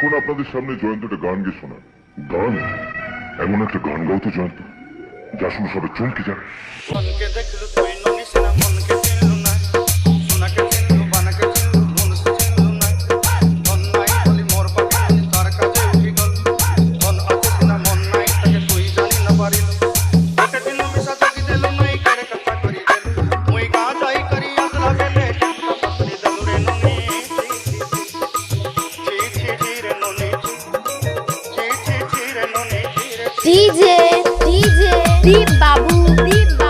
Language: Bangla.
এখন আপনাদের সামনে জয়ন্ত একটা গান গিয়ে শোনান। গান? এমন একটা গান গাও তো জয়ন্ত, যা শুনে সবাই চমকে যাবে ডিজে ডিজে দীপ বাবু দীপ বাবু